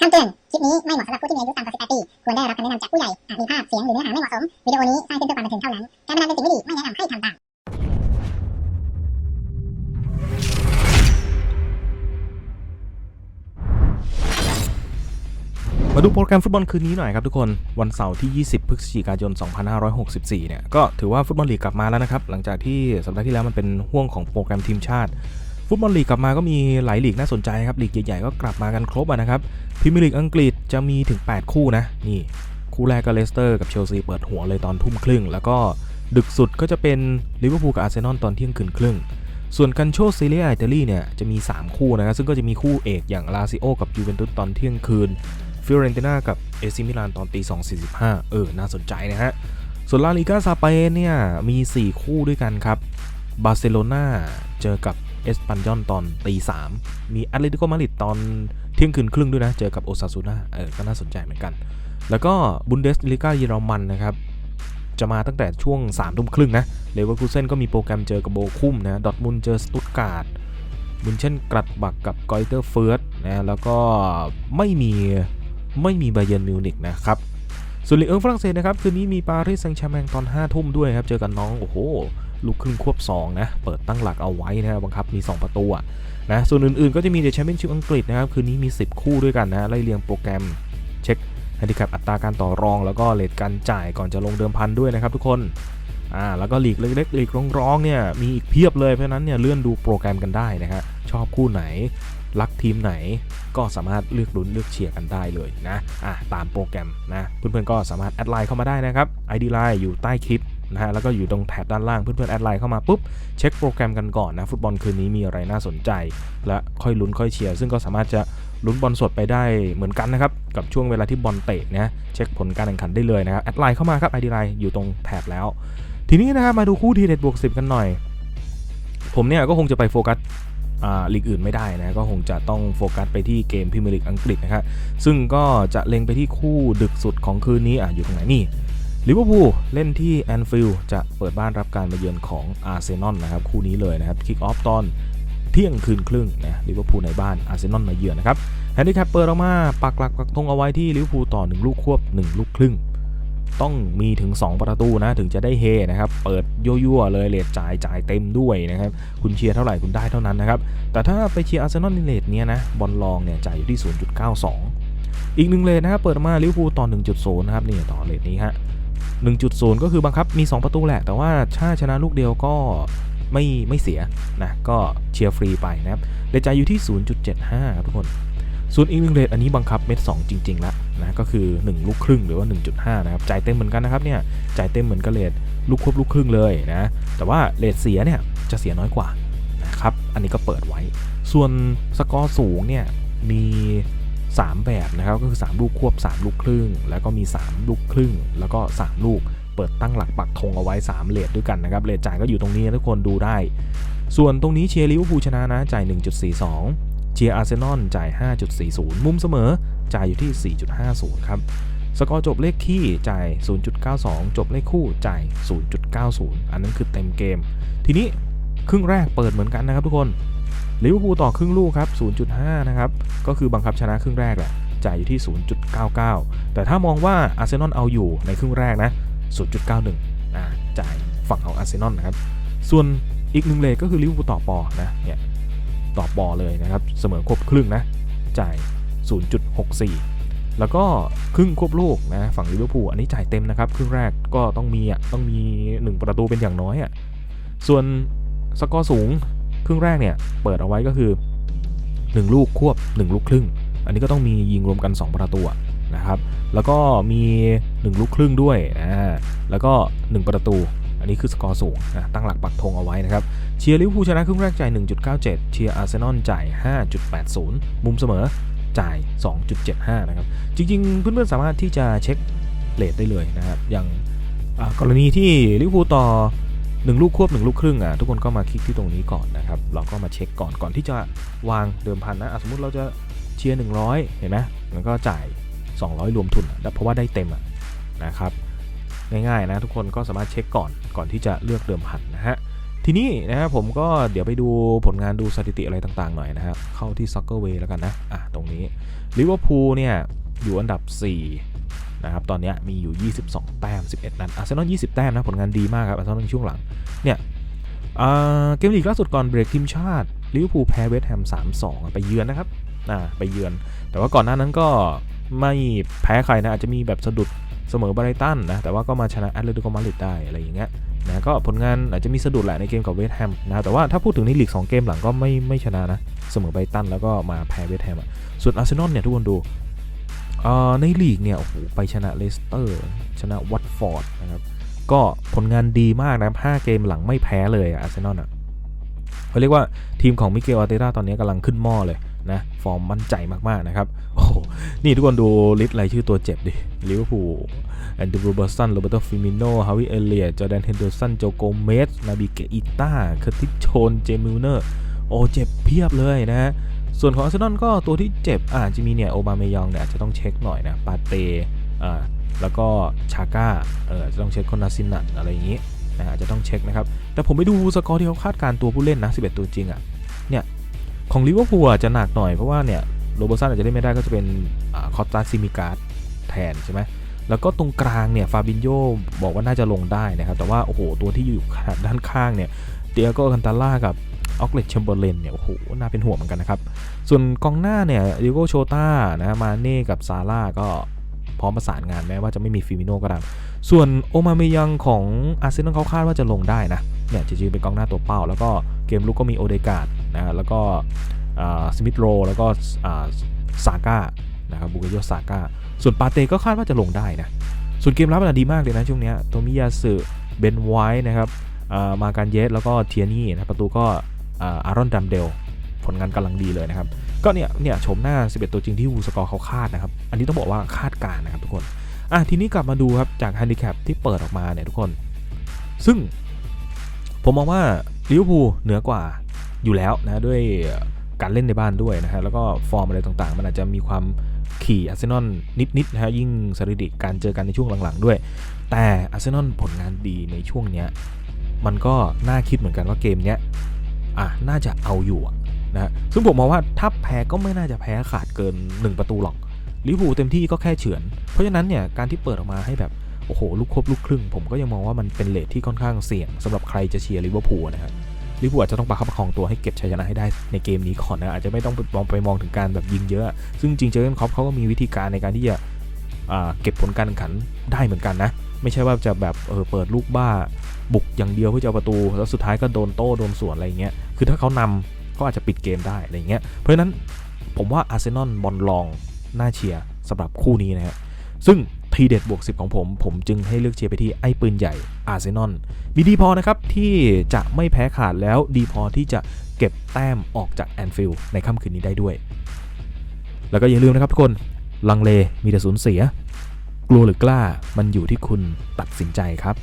คำเตือน คลิปนี้ไม่เหมาะสำหรับผู้ที่มีอายุต่ำกว่า 18 ปี ควรได้รับคำแนะนำจากผู้ใหญ่ อาจมีภาพ เสียง หรือเนื้อหาไม่เหมาะสม วิดีโอนี้สร้างขึ้นเพื่อความบันเทิงเท่านั้น การพนันเป็นสิ่งไม่ดี ไม่แนะนำให้ทำตาม มาดูโปรแกรมฟุตบอลคืนนี้หน่อยครับทุกคน วันเสาร์ที่ 20 พฤศจิกายน 2564 เนี่ย ก็ถือว่าฟุตบอลลีกกลับมาแล้วนะครับ หลังจากที่สัปดาห์ที่แล้วมันเป็นห่วงของโปรแกรมทีมชาติ ฟุตบอลลีกกลับมาก็มีหลายลีกน่าสนใจครับลีกใหญ่ๆก็กลับมากันครบนะครับพรีเมียร์ลีกอังกฤษจะมีถึง 8 คู่นะนี่คู่แรกก็เลสเตอร์กับเชลซีเปิดหัวเลยตอนทุ่มครึ่ง แล้วก็ดึกสุดก็จะเป็นลิเวอร์พูลกับอาร์เซนอลตอนเที่ยงคืนครึ่ง ส่วนกันโชซีเรียอิตาลีเนี่ยจะมี 3 คู่นะครับซึ่งก็จะมีคู่เอกอย่างลาซิโอกับยูเวนตุสตอนเที่ยงคืนฟิเรนติน่ากับเอซิมิลานตอนตี2.45 เออ น่าสนใจนะฮะ ส่วนลาลิกาสเปนเนี่ย มี 4 คู่ด้วยกันครับ บาร์เซโลนาเจอกับ เอสปันยอนตอนตี3มีแอตเลติโกมาดริดตอนเที่ยงคืนครึ่งด้วยนะ เจอกับโอซาซูนาเออก็น่าสนใจเหมือนกัน แล้วก็บุนเดสลิกาเยอรมันนะครับจะมาตั้งแต่ช่วง3ทุ่มครึ่งนะเลเวอร์คูเซนก็มีโปรแกรมเจอกับโบคุมนะดอทมุนเจอสตุตการ์ดบุนเช่นกรัดบักกับกอยเตอร์เฟิร์สนะแล้วก็ไม่มีไม่มีไบเยนมิวนิกนะครับส่วนลีกเอิงฝรั่งเศสนะครับคืนนี้มีปารีสแซงต์แชร์แมงตอน5ทุ่มด้วยครับ เจอกันน้อง โอ้โห ลูกครึ่งควบ 2 นะ เปิดตั้งหลักเอาไว้นะบังคับมี 2 ประตูนะส่วนอื่นๆ ก็จะมีเดอะแชมเปี้ยนชิพอังกฤษนะครับ คืนนี้มี 10 คู่ด้วยกันนะ ไล่เรียงโปรแกรมเช็คฮันดิแคปอัตราการต่อรอง แล้วก็เลทการจ่ายก่อนจะลงเดิมพันด้วยนะครับทุกคนอ่าแล้วก็ลีกเล็กๆลีกร้องๆเนี่ยมีอีกเพียบเลยเพราะฉะนั้นเนี่ยเลื่อนดูโปรแกรมกันได้นะฮะชอบคู่ไหนรักทีมไหนก็สามารถเลือกลุ้นเลือกเชียร์กันได้เลยนะอะตามโปรแกรมนะเพื่อนๆก็สามารถแอดไลน์เข้ามาได้นะครับ ID ไลน์อยู่ใต้คลิป นะฮะแล้วก็อยู่ตรงแท็บด้านล่างเพื่อนๆแอดไลน์เข้ามาปุ๊บเช็คโปรแกรมกันก่อนนะฟุตบอลคืนนี้มีอะไรน่าสนใจ และค่อยลุ้นค่อยเชียร์ซึ่งก็สามารถจะลุ้นบอลสดไปได้เหมือนกันนะครับกับช่วงเวลาที่บอลเตะนะเช็คผลการแข่งขันได้เลยนะครับแอดไลน์เข้ามาครับ ID ไลน์อยู่ตรงแท็บแล้ว ทีนี้นะครับมาดูคู่ทีเด็ดบวก10กันหน่อย ผมเนี่ยก็คงจะไปโฟกัสอ่าลีกอื่นไม่ได้นะก็คงจะต้องโฟกัสไปที่เกมพรีเมียร์ลีกอังกฤษนะครับซึ่งก็จะเล็งไปที่คู่ดึกสุดของคืนนี้ออยู่ตรงไหนนี่ ลิเวอร์พูลเล่นที่แอนฟิลด์จะเปิดบ้านรับการมาเยือนของอาร์เซนอลนะครับคู่นี้เลยนะครับคิกออฟตอนเที่ยงคืนครึ่งนะลิเวอร์พูลในบ้านอาร์เซนอลมาเยือนนะครับแฮนดิแคปเปิดออกมาปักหลักปักธงเอาไว้ที่ลิเวอร์พูลต่อ 1 ลูกควบ 1 ลูกครึ่ง ต้องมีถึง 2 ประตูนะถึงจะได้เฮนะครับเปิดยั่วๆเลยเลทจ่ายจ่ายเต็มด้วยนะครับคุณเชียร์เท่าไหร่คุณได้เท่านั้นนะครับแต่ถ้าไปเชียร์อาร์เซนอลในเลทเนี้ยนะบอลลองเนี่ยจ่ายอยู่ที่ 0.92 อีกหนึ่งเลทนะครับเปิดมาลิเวอร์พูลต่อ 1.0 นะครับนี่ต่อเลทนี้ฮะ 1.0 ก็คือบังคับมี 2 ประตูแหละ แต่ว่าถ้าชนะลูกเดียวก็ไม่ไม่เสียนะก็เชียร์ฟรีไปนะครับเลทจ่ายอยู่ที่ 0.75ครับทุกคนส่วนอีกหนึ่งเรทอันนี้บังคับเม็ด2จริง ๆ แล้วนะก็คือ 1 ลูกครึ่งหรือว่า 1.5 นะครับจ่ายเต็มเหมือนกันนะครับเนี่ยจ่ายเต็มเหมือนกับเรทลูกควบลูกครึ่งเลยนะแต่ว่าเรทเสียเนี่ยจะเสียน้อยกว่านะครับอันนี้ก็เปิดไว้ ส่วนสกอร์สูงเนี่ยมี 3 แบบนะครับก็คือ 3 ลูกควบ 3 ลูกครึ่ง แล้วก็มี 3 ลูกครึ่ง แล้วก็ 3 ลูก เปิดตั้งหลักปักธงเอาไว้ 3เลทด้วยกันนะครับเลทจ่ายก็อยู่ตรงนี้ทุกคนดูได้ ส่วนตรงนี้เชียร์ลิเวอร์พูลชนะนะจ่าย 1.42 เชียร์อาร์เซนอลจ่าย 5.40 มุมเสมอจ่ายอยู่ที่ 4.50 ครับสกอร์จบเลขที่จ่าย 0.92 จบเลขคู่จ่าย 0.90 อันนั้นคือเต็มเกม ทีนี้ครึ่งแรกเปิดเหมือนกันนะครับทุกคน ลิเวอร์พูลต่อครึ่งลูกครับ 0.5 นะครับ ก็คือบังคับชนะครึ่งแรกแหละ จ่ายอยู่ที่ 0.99 แต่ถ้ามองว่าอาร์เซนอลเอาอยู่ในครึ่งแรกนะ 0.91อ่าจ่ายฝั่งของอาร์เซนอลนะครับ ส่วนอีกหนึ่งเลทก็คือลิเวอร์พูลต่อปอนะ เนี่ย ต่อปอเลยนะครับ เสมอครบครึ่งนะ จ่าย 0.64 แล้วก็ครึ่งควบลูกนะ ฝั่งลิเวอร์พูลอันนี้จ่ายเต็มนะครับ ครึ่งแรกก็ต้องมีอะ ต้องมี 1 ประตูเป็นอย่างน้อยอะ ส่วนสกอร์สูง ครึ่งแรกเนี่ยเปิดเอาไว้ก็คือ 1 ลูกควบ 1 ลูกครึ่ง อันนี้ก็ต้องมียิงรวมกัน 2 ประตูนะครับ แล้วก็มี 1 ลูกครึ่งด้วยอ่าแล้วก็ 1 ประตู อันนี้คือสกอร์สูงนะตั้งหลักปักธงเอาไว้นะครับ เชียร์ลิเวอร์พูลชนะครึ่งแรกจ่าย 1.97 เชียร์อาร์เซนอลจ่าย 5.80 มุมเสมอจ่าย 2.75 นะครับ จริงๆ เพื่อนๆ สามารถที่จะเช็คเลทได้เลยนะครับ อย่างกรณีที่ลิเวอร์พูลต่อ 1 ลูกควบ 1 ลูกครึ่งอะทุกคนก็มาคลิกที่ตรงนี้ก่อนนะครับ เราก็มาเช็คก่อนก่อนที่จะวางเดิมพันนะะสมมติเราจะเชียร์100 เห็นไหมมันก็จ่าย 200 รวมทุนเพราะว่าได้เต็มอะนะครับง่ายๆนะทุกคนก็สามารถเช็คก่อนก่อนที่จะเลือกเดิมพันนะฮะทีนี้นะครับผมก็เดี๋ยวไปดูผลงานดูสถิติอะไรต่างๆหน่อยนะครับเข้าที่ Soccer Way แล้วกันนะอะตรงนี้ลิเวอร์พูลเนี่ยอยู่อันดับ 4 นะครับตอนนี้มีอยู่ 22 แต้ม 11 นัดอาร์เซนอล 20 แต้มนะผลงานดีมากครับอาร์เซนอลในช่วงหลังเนี่ยเกมลีกล่าสุดก่อนเบรกทีมชาติลิเวอร์พูลแพ้เวสต์แฮม 3-2 ไปเยือนนะครับไปเยือน แต่ว่าก่อนหน้านั้นก็ไม่แพ้ใครนะอาจจะมีแบบสะดุดเสมอไบรตันนะแต่ว่าก็มาชนะแอตเลติโกมาดริดได้อะไรอย่างเงี้ยนะก็ผลงานอาจจะมีสะดุดแหละในเกมกับเวสต์แฮมนะแต่ว่าถ้าพูดถึงในลีก2เกมหลังก็ไม่ไม่ชนะนะเสมอไบรตันแล้วก็มาแพ้เวสต์แฮมอะส่วนอาร์เซนอลเนี่ยทุกคนดู ในลีกเนี่ยโอ้โหไปชนะเลสเตอร์ ชนะวัตฟอร์ดนะครับก็ผลงานดีมากนะครับ5เกมหลังไม่แพ้เลยอาร์เซนอลอะเขาเรียกว่าทีมของมิเกลอาร์เตต้าตอนนี้กำลังขึ้นหม้อเลยนะฟอร์มมั่นใจมากๆนะครับโอ้โหนี่ทุกคนดูลิสต์รายชื่อตัวเจ็บดิลิเวอร์พูลแอนดรูเบอร์สันโรเบโตฟิมิโนฮาวิเอเลียจอแดนเฮนเดอร์สันโจโกเมสนาบิเกอิต้าเคอร์ติสโชนเจมิลเนอร์โอ้เจ็บเพียบเลยนะฮะ ส่วนของอาร์เซนอลก็ตัวที่เจ็บอาจจะมีเนี่ยโอบาเมยองเนี่ยอาจจะต้องเช็คหน่อยนะปาเตอ่าแล้วก็ชาก้าเออจะต้องเช็คคนนาซินันอะไรอย่างงี้นะอาจจะต้องเช็คนะครับ แต่ผมไปดูสกอร์ที่เขาคาดการ์ตัวผู้เล่นนะ 11 ตัวจริงอะ่ะเนี่ยของลิเวอร์พูลจะหนักหน่อยเพราะว่าเนี่ยโรเบอร์สันอาจจะเล่นไม่ได้ก็จะเป็นอคอสตาซิมิการ์ดแทนใช่ไหมแล้วก็ตรงกลางเนี่ยฟาบินโยบอกว่าน่าจะลงได้นะครับ แต่ว่าโอ้โหตัวที่อยู่ด้านข้างเนี่ยเตียโกคันตาล่ากับ ออกเลตแชมเบอร์เลนเนี่ยโอ้โหน่าเป็นห่วงเหมือนกันนะครับ ส่วนกองหน้าเนี่ยดิโกโชตานะมาเน่กับซาร่าก็พร้อมประสานงานแม้ว่าจะไม่มีฟิมิโนก็ตามส่วนโอมาเมยังของอาร์เซนอลเขาคาดว่าจะลงได้นะเนี่ยจะยืนเป็นกองหน้าตัวเป้า แล้วก็เกมลุกก็มีโอเดกาดนะแล้วก็สมิธโรแล้วก็ซาก้านะครับบุกโยซาก้าส่วนปาเต้ก็คาดว่าจะลงได้นะส่วนเกมรับมันดีมากเลยนะช่วงเนี้ยโตมิยาสึเบนไวท์นะครับอ่ามาการเยสแล้วก็เทียนี่นะประตูก็ อารอนดัมเดลผลงานกำลังดีเลยนะครับ ก็เนี่ยเนี่ยชมหน้า 11 ตัวจริงที่วูสกอร์เขาคาดนะครับ อันนี้ต้องบอกว่าคาดการนะครับทุกคนอะทีนี้กลับมาดูครับจากฮันดิแคปที่เปิดออกมาเนี่ยทุกคน ซึ่งผมมองว่าลิเวอร์พูลเหนือกว่าอยู่แล้วนะด้วยการเล่นในบ้านด้วยนะฮะแล้วก็ฟอร์มอะไรต่างๆ มันอาจจะมีความขี่อาร์เซนอลนิดๆนะฮะยิ่งสถิติการเจอกันในช่วงหลังๆด้วย แต่อาร์เซนอลผลงานดีในช่วงเนี้ยมันก็น่าคิดเหมือนกันว่าเกมเนี้ย อะน่าจะเอาอยู่อะนะซึ่งผมมองว่าถ้าแพ้ก็ไม่น่าจะแพ้ขาดเกิน 1 ประตูหรอกลิเวอร์พูลเต็มที่ก็แค่เฉือน เพราะฉะนั้นเนี่ยการที่เปิดออกมาให้แบบโอ้โหลูกครบลูกครึ่ง ผมก็ยังมองว่ามันเป็นเลทที่ค่อนข้างเสี่ยงสำหรับใครจะเชียร์ลิเวอร์พูลนะครับลิเวอร์พูลอาจจะต้องประคับประคองตัวให้เก็บชัยชนะให้ได้ในเกมนี้ก่อนนะอาจจะไม่ต้องมองไปมองถึงการแบบยิงเยอะ ซึ่งจริงเจอร์เกนค็อปเขาก็มีวิธีการในการที่จะเก็บผลการแข่งขันได้เหมือนกันนะ ไม่ใช่ว่าจะแบบเออเปิดลูกบ้าบุกอย่างเดียวเพื่อจะเอาประตู แล้วสุดท้ายก็โดนโต้โดนสวนอะไรเงี้ย คือถ้าเขานำก็อาจจะปิดเกมได้อะไรเงี้ย เพราะฉะนั้นผมว่าอาร์เซนอลบอลลองน่าเชียร์สำหรับคู่นี้นะฮะซึ่งทีเด็ดบวก 10 ของผม ผมจึงให้เลือกเชียร์ไปที่ไอ้ปืนใหญ่อาร์เซนอลมีดีพอนะครับ ที่จะไม่แพ้ขาดแล้วดีพอที่จะเก็บแต้มออกจากแอนฟิลด์ในค่ำคืนนี้ได้ด้วย แล้วก็อย่าลืมนะครับทุกคน ลังเลมีแต่สูญเสีย กลัวหรือกล้ามันอยู่ที่คุณตัดสินใจครับ